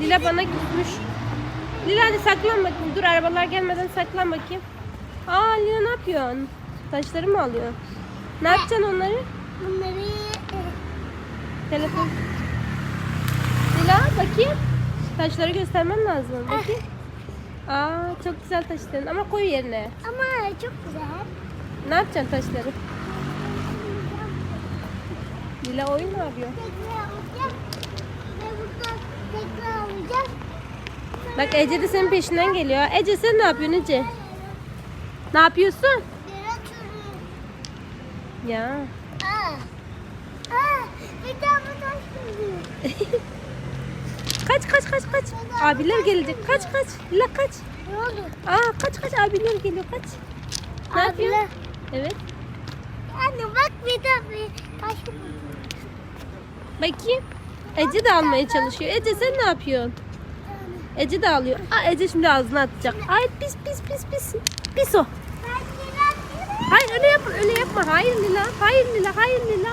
Lila bana gitmiş. Lila hadi saklan bakayım. Dur arabalar gelmeden saklan bakayım. Aa Lila ne yapıyorsun? Taşları mı alıyor? Ne yapacaksın onları? Bunları Telefon. Lila bakayım. Taşları göstermem lazım. Bakayım. Aa çok güzel taşların ama koy yerine. ama çok güzel. Ne yapacaksın taşları? Lila oyun mu yapıyor? Bak Ece de senin peşinden geliyor. Ece sen ne yapıyorsun Ece? Ne yapıyorsun? Ya. Aa. Aa. Bir daha bu taş sürüyor. Kaç kaç kaç kaç. Abiler gelecek. Kaç kaç. Lila kaç. Ne oldu? Aa kaç kaç abiler geliyor kaç. Ne yapıyorsun? Abiler. Evet. Anne bak bir daha bir taş. Bakayım. Ece de almaya çalışıyor. Ece sen ne yapıyorsun? Ece de alıyor. Aa Ece şimdi ağzına atacak. Ay pis pis pis pis. Pis o. Hayır öyle yapma öyle yapma. Hayır Lila. Hayır Lila. Hayır Lila.